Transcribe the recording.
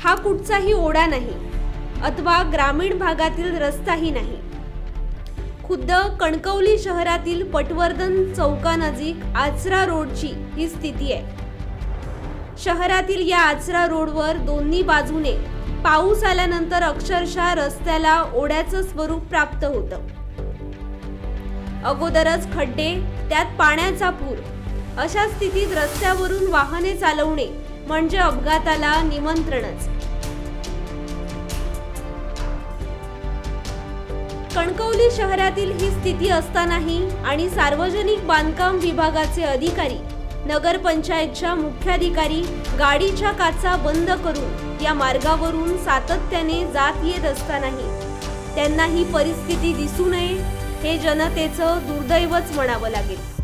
हा कुठचाही ओढा नाही अथवा ग्रामीण भागातील रस्ताही नाही. खुद्द कणकवली शहरातील पटवर्धन चौकानजीक आचरा रोडची ही स्थिती आहे. शहरातील या आचरा रोडवर दोन्ही बाजूने पाऊस आल्यानंतर अक्षरशः रस्त्याला ओढ्याचं स्वरूप प्राप्त होतं. अगोदरच खड्डे त्यात पाण्याचा पूर अशा स्थितीत रस्त्यावरून वाहने चालवणे म्हणजे अपघाताला निमंत्रणच. कणकवली शहरातील ही स्थिती असतानाही आणि सार्वजनिक बांधकाम विभागाचे अधिकारी नगरपंचायतच्या मुख्याधिकारी गाडीच्या काचा बंद करून या मार्गावरून सातत्याने जात येत असतानाही त्यांना ही परिस्थिती दिसू नये हे जनतेचं दुर्दैवच म्हणावं लागेल.